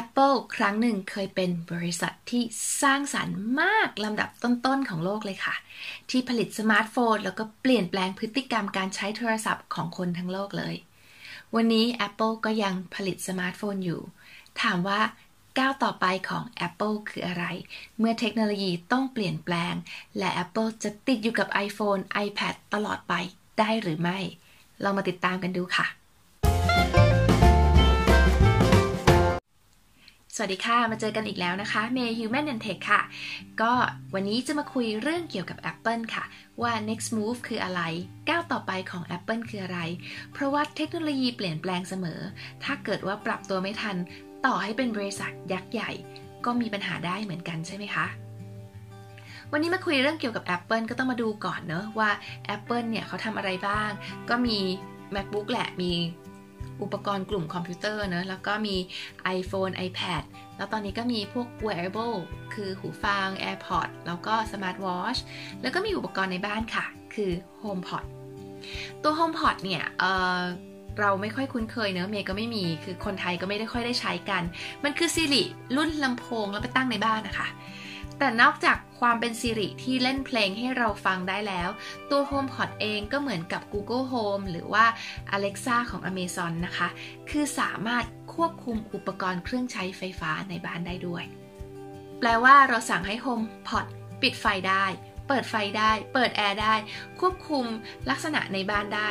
Apple ครั้งหนึ่งเคยเป็นบริษัทที่สร้างสารรค์มากลำดับต้นๆของโลกเลยค่ะ ที่ผลิตสมาร์ทโฟน แล้วก็เปลี่ยนแปลงพฤติกรรมการใช้โทรศัพท์ของคนทั้งโลกเลย วันนี้ Apple ก็ยังผลิตสมาร์ทโฟนอยู่ ถามว่าก้าวต่อไปของ Apple คืออะไร เมื่อเทคโนโลยีต้องเปลี่ยนแปลง และ Apple จะติดอยู่กับ iPhone iPad ตลอดไปได้หรือไม่ เรามาติดตามกันดูค่ะ สวัสดีค่ะ มาเจอกันอีกแล้วนะคะ เมย์ Human and Tech ค่ะ ก็วันนี้จะมาคุยเรื่องเกี่ยวกับ Apple ค่ะ ว่า next move คืออะไร ก้าวต่อไปของ Apple คืออะไร เพราะว่าเทคโนโลยีเปลี่ยนแปลงเสมอ ถ้าเกิดว่าปรับตัวไม่ทัน ต่อให้เป็นบริษัทยักษ์ใหญ่ ก็มีปัญหาได้เหมือนกันใช่ไหมคะ วันนี้มาคุยเรื่องเกี่ยวกับ Apple ก็ต้องมาดูก่อนเนอะว่า Apple เนี่ยเขาทำอะไรบ้าง ก็มี MacBook แหละมี อุปกรณ์กลุ่มคอมพิวเตอร์เนอะแล้วก็มี iPhone iPad แล้วตอนนี้ก็มีพวก wearable คือหูฟัง AirPod แล้วก็ Smart Watch แล้วก็มีอุปกรณ์ในบ้านค่ะ คือ HomePod ตัว HomePod เนี่ยเเราไม่ค่อยคุ้นเคยเนอะเมย์ก็ไม่มี คือคนไทยก็ไม่ได้ค่อยได้ใช้กัน มันคือซีรีรุ่นลำโพงแล้วไปตั้งในบ้านนะคะ แต่นอกจากความเป็นสิริที่เล่นเพลงให้เราฟังได้แล้ว ตัว HomePod เองก็เหมือนกับ Google Home หรือว่า Alexa ของ Amazon นะคะ คือสามารถควบคุมอุปกรณ์เครื่องใช้ไฟฟ้าในบ้านได้ด้วย แปลว่าเราสั่งให้ HomePod ปิดไฟได้ เปิดไฟได้ เปิดแอร์ได้ ควบคุมลักษณะในบ้านได้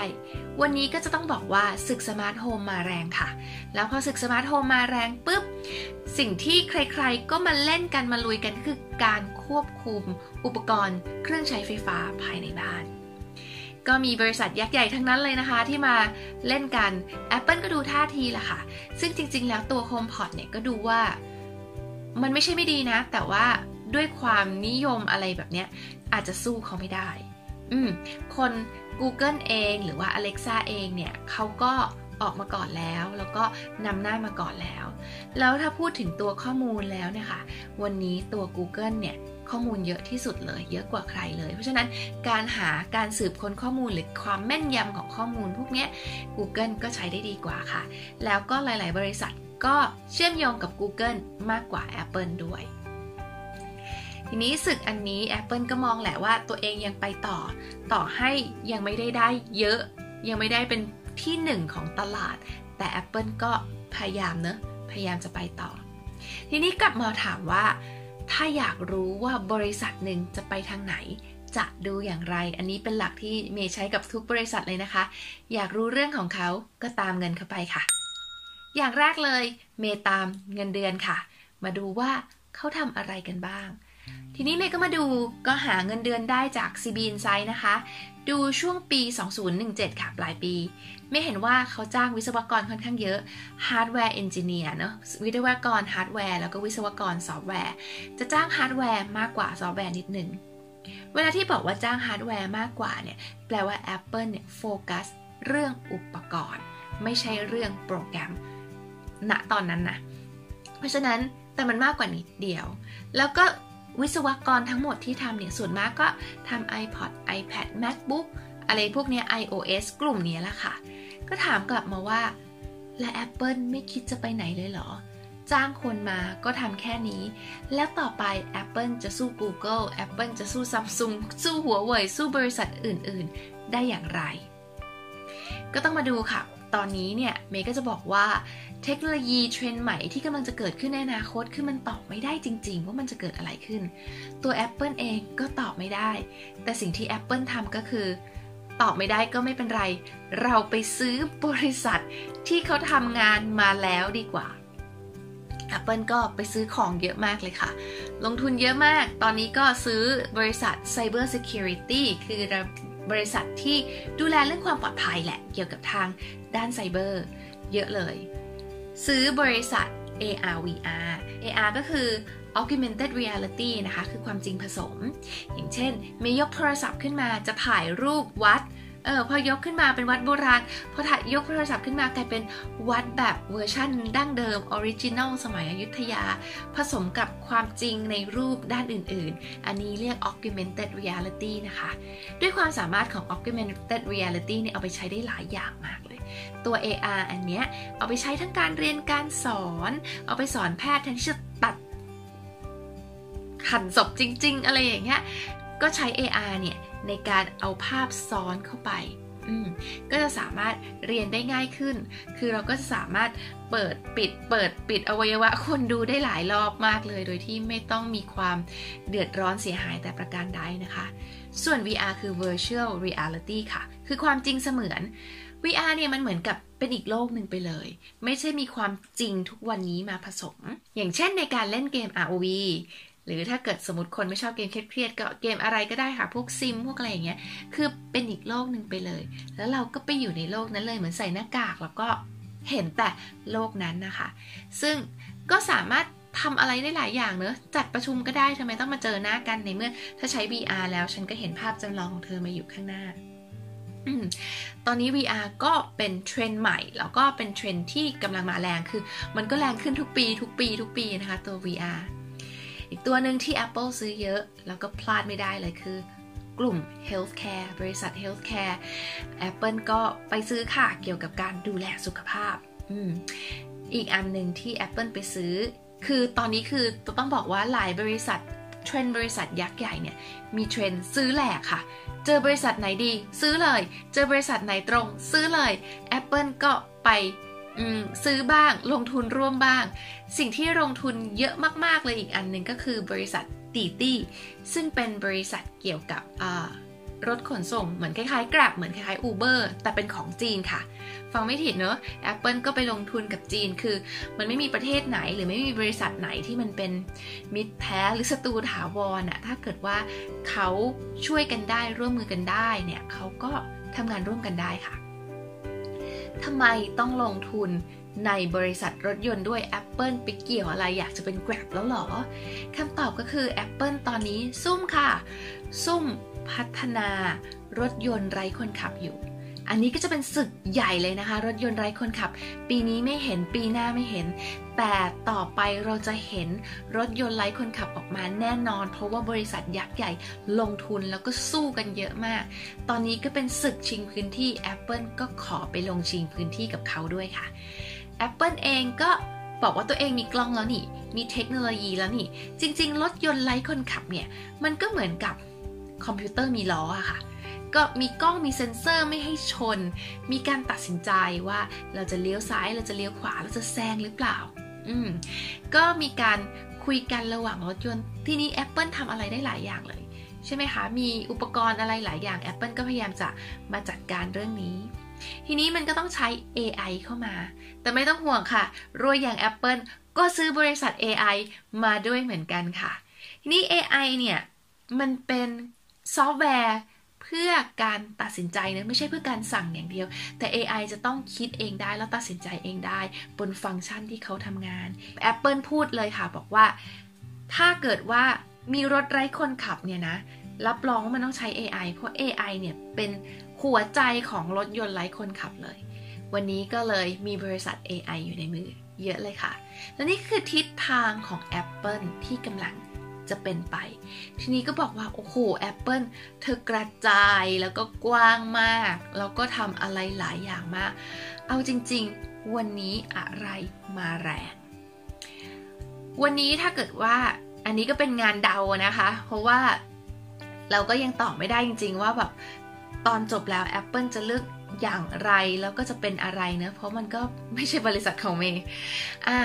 วันนี้ก็จะต้องบอกว่าศึกสมาร์ทโฮมมาแรงค่ะ แล้วพอศึกสมาร์ทโฮมมาแรงปุ๊บ สิ่งที่ใครๆ ก็มาเล่นกันมาลุยกันคือการควบคุมอุปกรณ์เครื่องใช้ไฟฟ้าภายในบ้านก็มีบริษัทยักษ์ใหญ่ทั้งนั้นเลยนะคะ ที่มาเล่นกัน Apple ก็ดูท่าทีแหละค่ะ ซึ่งจริง ๆ แล้วตัว HomePod เนี่ยก็ดูว่า มันไม่ใช่ไม่ดีนะ แต่ว่าด้วยความนิยมอะไรแบบเนี้ย อาจจะสู้เขาไม่ได้ อืมคน Google เองหรือว่า Alexa เองเนี่ยเขาก็ออกมาก่อนแล้ว แล้วก็นำหน้ามาก่อนแล้ว แล้วถ้าพูดถึงตัวข้อมูลแล้วเนี่ยค่ะ วันนี้ตัว Google เนี่ยข้อมูลเยอะที่สุดเลย เยอะกว่าใครเลย เพราะฉะนั้นการหาการสืบค้นข้อมูลหรือความแม่นยำของข้อมูล พวกนี้ Google ก็ใช้ได้ดีกว่าค่ะ แล้วก็หลาย ๆ บริษัทก็เชื่อมโยงกับ Google มากกว่า Apple ด้วย ทีนี้ศึกอันนี้ Apple ก็มองแหละว่าตัวเองยังไปต่อ ต่อให้ยังไม่ได้ได้เยอะ ยังไม่ได้เป็นที่หนึ่งของตลาด แต่ Apple ก็พยายามเนอะพยายามจะไปต่อ ทีนี้กลับมาถามว่า ถ้าอยากรู้ว่าบริษัทหนึ่งจะไปทางไหนจะดูอย่างไร อันนี้เป็นหลักที่เมย์ใช้กับทุกบริษัทเลยนะคะ อยากรู้เรื่องของเขาก็ตามเงินเข้าไปค่ะ อย่างแรกเลย เมย์ตามเงินเดือนค่ะ มาดูว่าเขาทำอะไรกันบ้าง ทีนี้เมย์ก็มาดูก็หาเงินเดือนได้จาก CB Insight นะคะ ดูช่วงปี 2017 ค่ะ ปลายปี ไม่เห็นว่าเขาจ้างวิศวกรค่อนข้างเยอะ Hardware Engineer เนาะวิศวกรฮาร์ดแวร์แล้วก็วิศวกรซอฟต์แวร์ จะจ้างฮาร์ดแวร์มากกว่าซอฟต์แวร์นิดหนึ่งเวลาที่บอกว่าจ้างฮาร์ดแวร์มากกว่าเนี่ยแปลว่า Apple เนี่ยโฟกัสเรื่องอุปกรณ์ ไม่ใช่เรื่องโปรแกรมณตอนนั้นนะเพราะฉะนั้นแต่มันมากกว่านิดเดียว แล้วก็ วิศวกรทั้งหมดที่ทำเนี่ยส่วนมากก็ทำ iPod iPad MacBook อะไรพวกนี้ iOS กลุ่มนี้แหละค่ะ ก็ถามกลับมาว่า และ Apple ไม่คิดจะไปไหนเลยเหรอ จ้างคนมาก็ทำแค่นี้ แล้วต่อไป Apple จะสู้ Google Apple จะสู้ Samsung สู้หัวเว่ยสู้บริษัทอื่น ๆ ได้อย่างไร ก็ต้องมาดูค่ะ ตอนนี้เนี่ยเมย์ก็จะบอกว่าเทคโนโลยีเทรนด์ใหม่ที่กำลังจะเกิดขึ้นในอนาคตคือมันตอบไม่ได้จริง ๆ ว่ามันจะเกิดอะไรขึ้น ตัว Apple เองก็ตอบไม่ได้ แต่สิ่งที่ Apple ทำก็คือ ตอบไม่ได้ก็ไม่เป็นไร เราไปซื้อบริษัทที่เขาทำงานมาแล้วดีกว่า Apple ก็ไปซื้อของเยอะมากเลยค่ะ ลงทุนเยอะมาก ตอนนี้ก็ซื้อบริษัท Cyber Security คือบริษัทที่ดูแลเรื่องความปลอดภัยแหละ เกี่ยวกับทาง ด้านไซเบอร์ เยอะเลย ซื้อบริษัท AR VR AR ก็คือ augmented reality นะคะ คือความจริงผสม อย่างเช่นมียกโทรศัพท์ขึ้นมาจะถ่ายรูปวัดเออพอยกขึ้นมาเป็นวัดโบราณ พอถ่ายยกโทรศัพท์ขึ้นมากลายเป็นวัดแบบเวอร์ชั่นดั้งเดิมออริจินัลสมัยอยุธยา ผสมกับความจริงในรูปด้านอื่นๆ อันนี้เรียก augmented reality นะคะ ด้วยความสามารถของ augmented reality เนี่ยเอาไปใช้ได้หลายอย่างมากเลย ตัว AR อันเนี้ยเอาไปใช้ทั้งการเรียนการสอน เอาไปสอนแพทย์แทนที่จะตัดขันศพจริง ๆ อะไรอย่างเงี้ยก็ใช้ AR เนี่ยในการเอาภาพซ้อนเข้าไปก็จะสามารถเรียนได้ง่ายขึ้น คือเราก็จะสามารถเปิดปิด เปิดปิดอวัยวะคนดูได้หลายรอบมากเลย โดยที่ไม่ต้องมีความเดือดร้อนเสียหายแต่ประการใดนะคะ ส่วน VR คือ virtual reality ค่ะ คือความจริงเสมือน VR เนี่ยมันเหมือนกับเป็นอีกโลกหนึ่งไปเลย ไม่ใช่มีความจริงทุกวันนี้มาผสม อย่างเช่นในการเล่นเกม ROV หรือถ้าเกิดสมมติคนไม่ชอบเกมเครียดๆก็เกมอะไรก็ได้ค่ะพวกซิมพวกอะไรอย่างเงี้ยคือเป็นอีกโลกหนึ่งไปเลย แล้วเราก็ไปอยู่ในโลกนั้นเลยเหมือนใส่หน้ากากแล้วก็เห็นแต่โลกนั้นนะคะ ซึ่งก็สามารถทำอะไรได้หลายอย่างเนอะจัดประชุมก็ได้ทำไมต้องมาเจอหน้ากันในเมื่อ ถ้าใช้ VR แล้วฉันก็เห็นภาพจำลองของเธอมาอยู่ข้างหน้า ตอนนี้ VR ก็เป็นเทรนด์ใหม่ แล้วก็เป็นเทรนด์ที่กำลังมาแรงคือ มันก็แรงขึ้นทุกปี ทุกปี ทุกปีนะคะตัว VR อีกตัวหนึ่งที่ Apple ซื้อเยอะ แล้วก็พลาดไม่ได้เลยคือกลุ่ม healthcare บริษัท healthcare Apple ก็ไปซื้อค่ะเกี่ยวกับการดูแลสุขภาพออีกอันหนึ่งที่ Apple ไปซื้อ คือตอนนี้คือต้องบอกว่าหลายบริษัทเทรนบริษัทยักษ์ใหญ่เนี่ย มีเทรนซื้อแหลกค่ะ เจอบริษัทไหนดี ซื้อเลย เจอบริษัทไหนตรง ซื้อเลย Apple ก็ไปซื้อบ้างลงทุนร่วมบ้าง สิ่งที่ลงทุนเยอะมาก ๆ เลยอีกอันหนึ่งก็คือบริษัทตีตี้ซึ่งเป็นบริษัทเกี่ยวกับ รถขนส่งเหมือนคล้ายๆกราบเหมือนคล้ายๆ Uber แต่เป็นของจีนค่ะ ฟังไม่ผิดเนอะ Apple ก็ไปลงทุนกับจีนคือ มันไม่มีประเทศไหนหรือไม่มีบริษัทไหนที่มันเป็นมิตรแท้หรือศัตรูถาวรอะถ้าเกิดว่าเขาช่วยกันได้ร่วมมือกันได้เนี่ยเขาก็ทำงานร่วมกันได้ค่ะทำไมต้องลงทุนในบริษัทรถยนต์ด้วย Apple ไปเกี่ยวอะไรอยากจะเป็น Grab แล้วหรอ คำตอบก็คือ Apple ตอนนี้ซุ่มค่ะ ซุ่ม พัฒนารถยนต์ไร้คนขับอยู่ อันนี้ก็จะเป็นศึกใหญ่เลยนะคะ รถยนต์ไร้คนขับ ปีนี้ไม่เห็นปีหน้าไม่เห็น แต่ต่อไปเราจะเห็นรถยนต์ไร้คนขับออกมาแน่นอน เพราะว่าบริษัทยักษ์ใหญ่ลงทุนแล้วก็สู้กันเยอะมาก ตอนนี้ก็เป็นศึกชิงพื้นที่ Apple ก็ขอไปลงชิงพื้นที่กับเขาด้วยค่ะ Apple เองก็บอกว่าตัวเองมีกล้องแล้วนี่ มีเทคโนโลยีแล้วนี่ จริง ๆ รถยนต์ไร้คนขับเนี่ย มันก็เหมือนกับ คอมพิวเตอร์มีล้ออะค่ะ ก็มีกล้องมีเซ็นเซอร์ไม่ให้ชน มีการตัดสินใจว่าเราจะเลี้ยวซ้ายเราจะเลี้ยวขวาเราจะแซงหรือเปล่า อืมก็มีการคุยกันระหว่างรถยนต์ที่นี้ Apple ทำอะไรได้หลายอย่างเลย ใช่ไหมคะ มีอุปกรณ์อะไรหลายอย่าง Apple ก็พยายามจะมาจัดการเรื่องนี้ทีนี้มันก็ต้องใช้ AI เข้ามา แต่ไม่ต้องห่วงค่ะ รวยอย่าง Apple ก็ซื้อบริษัท AI มาด้วยเหมือนกันค่ะ ทีนี้ AI เนี่ย มันเป็น ซอฟต์แวร์เพื่อการตัดสินใจนะไม่ใช่เพื่อการสั่งอย่างเดียว แต่ AI จะต้องคิดเองได้แล้วตัดสินใจเองได้ บนฟังก์ชันที่เขาทำงาน Apple พูดเลยค่ะบอกว่า ถ้าเกิดว่ามีรถไร้คนขับเนี่ยนะรับรองว่ามันต้องใช้ AI เพราะ AI เนี่ยเป็นหัวใจของรถยนต์ไร้คนขับเลย วันนี้ก็เลยมีบริษัท AI อยู่ในมือเยอะเลยค่ะ และนี่คือทิศทางของ Apple ที่กำลัง จะเป็นไป ทีนี้ก็บอกว่า โอ้โห Apple เธอกระจายแล้วก็กว้างมาก แล้วก็ทำอะไรหลายอย่างมาก เอาจริงๆ วันนี้อะไรมาแรง วันนี้ถ้าเกิดว่าอันนี้ก็เป็นงานเดานะคะ เพราะว่าเราก็ยังตอบไม่ได้จริง ๆ ว่าแบบตอนจบแล้ว Apple จะเลือกอย่างไรแล้วก็จะเป็นอะไรเนะเพราะมันก็ไม่ใช่บริษัทของเมย์อ่า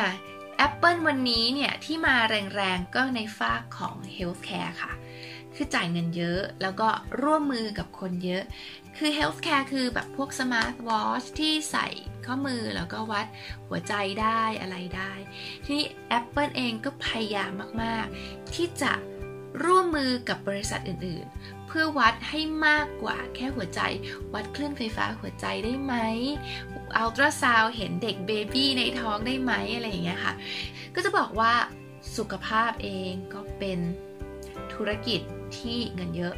Apple วันนี้เนี่ยที่มาแรงๆก็ในฝากของ Healthcare ค่ะ คือจ่ายเงินเยอะแล้วก็ร่วมมือกับคนเยอะ คือ Healthcare คือแบบพวก Smart Watch ที่ใส่ข้อมือแล้วก็วัดหัวใจได้อะไรได้ ทีนี้ Apple เองก็พยายามมากๆ ที่จะร่วมมือกับบริษัทอื่นๆ เพื่อวัดให้มากกว่าแค่หัวใจ วัดคลื่นไฟฟ้าหัวใจได้ไหมอัลตราซาวเห็นเด็กเบบี้ในท้องได้ไหมอะไรอย่างเงี้ยค่ะ ก็จะบอกว่าสุขภาพเองก็เป็นธุรกิจที่เงินเยอะ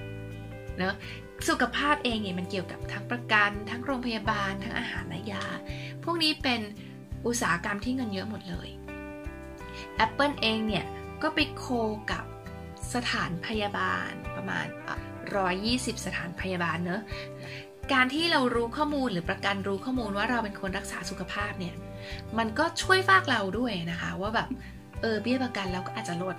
เนะสุขภาพเองเนี่ยมันเกี่ยวกับทั้งประกัน ทั้งโรงพยาบาล ทั้งอาหารและยา พวกนี้เป็นอุตสาหกรรมที่เงินเยอะหมดเลย Apple เองเนี่ยก็ไปโคกับ สถานพยาบาลประมาณ 120 สถานพยาบาลเนอะการที่เรารู้ข้อมูลหรือประกันรู้ข้อมูลว่าเราเป็นคนรักษาสุขภาพเนี่ย มันก็ช่วยฝากเราด้วยนะคะ ว่าแบบเออเบี้ยประกันเราก็อาจจะลด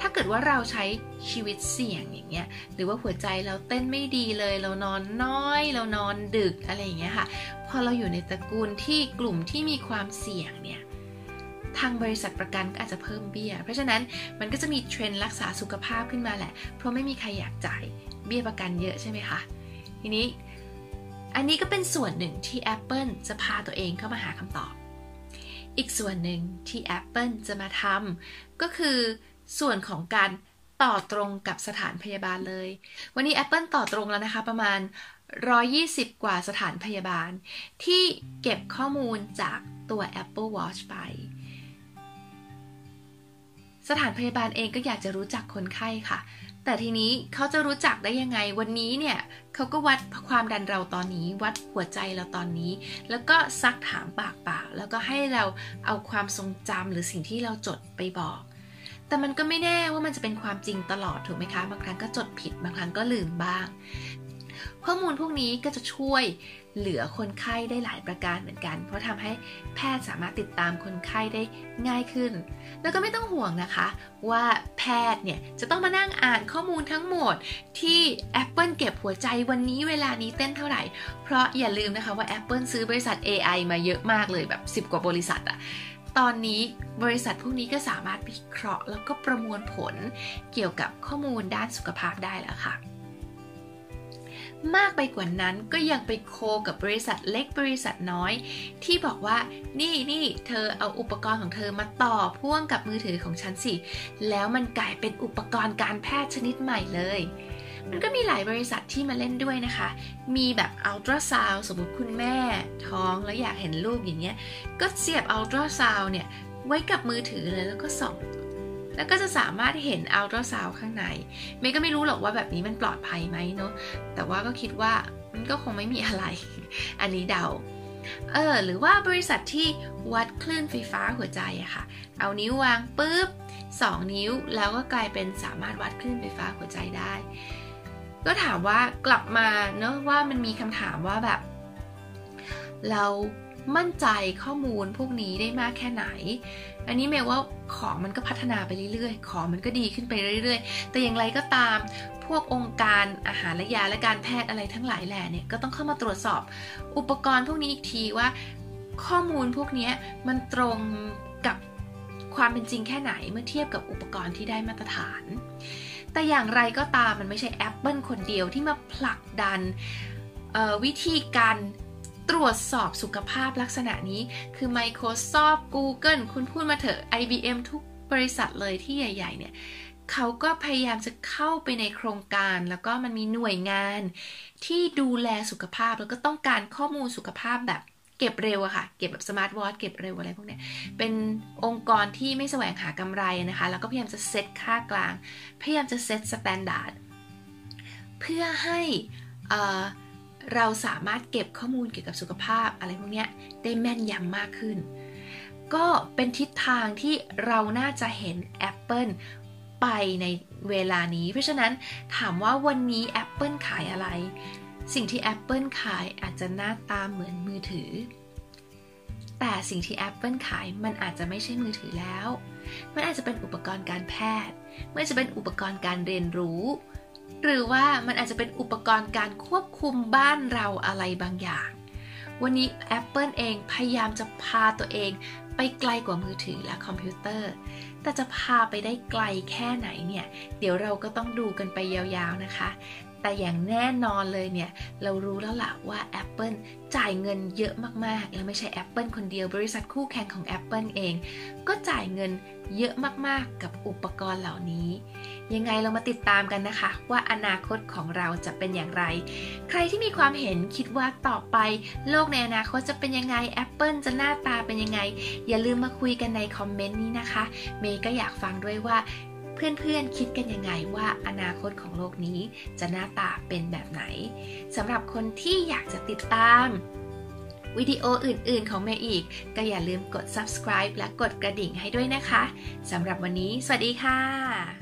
ถ้าเกิดว่าเราใช้ชีวิตเสี่ยงอย่างเงี้ย หรือว่าหัวใจเราเต้นไม่ดีเลย เรานอนน้อย เรานอนดึกอะไรอย่างเงี้ยค่ะ พอเราอยู่ในตระกูลที่กลุ่มที่มีความเสี่ยงเนี่ย ทางบริษัทประกันก็อาจจะเพิ่มเบี้ย เพราะฉะนั้นมันก็จะมีเทรนด์รักษาสุขภาพขึ้นมาแหละ เพราะไม่มีใครอยากจ่ายเบี้ยประกันเยอะใช่ไหมคะ ทีนี้ อันนี้ก็เป็นส่วนหนึ่งที่ Apple จะพาตัวเองเข้ามาหาคำตอบ อีกส่วนหนึ่งที่ Apple จะมาทำก็คือส่วนของการต่อตรงกับสถานพยาบาลเลย วันนี้ Apple ต่อตรงแล้วนะคะประมาณ 120 กว่าสถานพยาบาล ที่เก็บข้อมูลจากตัว Apple Watch ไป สถานพยาบาลเองก็อยากจะรู้จักคนไข้ค่ะ แต่ทีนี้เขาจะรู้จักได้ยังไง วันนี้เนี่ยเขาก็วัดความดันเราตอนนี้ วัดหัวใจเราตอนนี้ แล้วก็ซักถามปากเปล่า แล้วก็ให้เราเอาความทรงจำหรือสิ่งที่เราจดไปบอก แต่มันก็ไม่แน่ว่ามันจะเป็นความจริงตลอดถูกไหมคะ บางครั้งก็จดผิด บางครั้งก็ลืมบ้าง ข้อมูลพวกนี้ก็จะช่วย เหลือคนไข้ได้หลายประการเหมือนกัน เพราะทำให้แพทย์สามารถติดตามคนไข้ได้ง่ายขึ้น แล้วก็ไม่ต้องห่วงนะคะ ว่าแพทย์เนี่ยจะต้องมานั่งอ่านข้อมูลทั้งหมดที่ Apple เก็บหัวใจวันนี้เวลานี้เต้นเท่าไหร่ เพราะอย่าลืมนะคะว่า Apple ซื้อบริษัท AI มาเยอะมากเลยแบบ 10 กว่าบริษัทอะตอนนี้บริษัทพวกนี้ก็สามารถวิเคราะห์ แล้วก็ประมวลผลเกี่ยวกับข้อมูลด้านสุขภาพได้แล้วค่ะ มากไปกว่านั้นก็ยังไปโคกับบริษัทเล็กบริษัทน้อย ที่บอกว่านี่นี่เธอเอาอุปกรณ์ของเธอมาต่อพ่วงกับมือถือของฉันสิ แล้วมันกลายเป็นอุปกรณ์การแพทย์ชนิดใหม่เลย มันก็มีหลายบริษัทที่มาเล่นด้วยนะคะ มีแบบอัลตราซาวสมมติคุณแม่ ท้องแล้วอยากเห็นลูกอย่างเงี้ย ก็เสียบอัลตราซาวเนี่ยไว้กับมือถือเลยแล้วก็ส่อง แล้วก็จะสามารถเห็นอัลตราซาวข้างในเมย์ก็ไม่รู้หรอกว่าแบบนี้มันปลอดภัยไหมเนาะแต่ว่าก็คิดว่ามันก็คงไม่มีอะไร อันนี้เดาเออหรือว่าบริษัทที่วัดคลื่นไฟฟ้าหัวใจอะค่ะ เอานิ้ววางปุ๊บ2 นิ้วแล้วก็กลายเป็นสามารถวัดคลื่นไฟฟ้าหัวใจได้ ก็ถามว่ากลับมาเนาะว่ามันมีคำถามว่าแบบ เรา มั่นใจข้อมูลพวกนี้ได้มากแค่ไหน อันนี้เมย์ว่าของมันก็พัฒนาไปเรื่อยๆ ของมันก็ดีขึ้นไปเรื่อยๆ แต่อย่างไรก็ตาม พวกองค์การอาหารและยาและการแพทย์อะไรทั้งหลายแหล่เนี่ยก็ต้องเข้ามาตรวจสอบอุปกรณ์พวกนี้อีกทีว่า ข้อมูลพวกนี้มันตรงกับความเป็นจริงแค่ไหนเมื่อเทียบกับอุปกรณ์ที่ได้มาตรฐาน แต่อย่างไรก็ตามมันไม่ใช่ Apple คนเดียวที่มาผลักดันวิธีการ ตรวจสอบสุขภาพลักษณะนี้คือ Microsoft Google คุณพูดมาเถอะ IBM ทุกบริษัทเลยที่ใหญ่ ๆ เนี่ยเขาก็พยายามจะเข้าไปในโครงการ แล้วก็มันมีหน่วยงาน ที่ดูแลสุขภาพแล้วก็ต้องการข้อมูลสุขภาพแบบเก็บเร็วอะค่ะ เก็บแบบสมาร์ทวอทเก็บเร็วอะไรพวกนี้เป็นองค์กรที่ไม่แสวงหากำไรนะคะ แล้วก็พยายามจะเซตค่ากลาง พยายามจะเซตสแตนดาร์ดเพื่อให้ เราสามารถเก็บข้อมูลเกี่ยวกับสุขภาพอะไรพวกนี้ได้แม่นยำมากขึ้น ก็เป็นทิศทางที่เราน่าจะเห็น Apple ไปในเวลานี้ เพราะฉะนั้นถามว่าวันนี้ Apple ขายอะไร สิ่งที่ Apple ขายอาจจะหน้าตาเหมือนมือถือ แต่สิ่งที่ Apple ขายมันอาจจะไม่ใช่มือถือแล้ว มันอาจจะเป็นอุปกรณ์การแพทย์ มันจะเป็นอุปกรณ์การเรียนรู้ หรือว่ามันอาจจะเป็นอุปกรณ์การควบคุมบ้านเราอะไรบางอย่าง วันนี้ Apple เองพยายามจะพาตัวเองไปไกลกว่ามือถือและคอมพิวเตอร์ แต่จะพาไปได้ไกลแค่ไหนเนี่ย เดี๋ยวเราก็ต้องดูกันไปยาวๆนะคะ แต่อย่างแน่นอนเลยเนี่ย เรารู้แล้วล่ะว่า Apple จ่ายเงินเยอะมากๆ แล้วไม่ใช่ Apple คนเดียวบริษัทคู่แข่งของ Apple เอง ก็จ่ายเงินเยอะมากๆ กับอุปกรณ์เหล่านี้ ยังไงเรามาติดตามกันนะคะ ว่าอนาคตของเราจะเป็นอย่างไร ใครที่มีความเห็นคิดว่าต่อไป โลกในอนาคตจะเป็นยังไง Apple จะหน้าตาเป็นยังไง อย่าลืมมาคุยกันในคอมเมนต์นี้นะคะ เมย์ก็อยากฟังด้วยว่า เพื่อนๆคิดกันยังไงว่าอนาคตของโลกนี้จะหน้าตาเป็นแบบไหนสำหรับคนที่อยากจะติดตามวิดีโออื่น ๆ ของเมย์อีก ก็อย่าลืมกด subscribe และกดกระดิ่งให้ด้วยนะคะ สำหรับวันนี้ สวัสดีค่ะ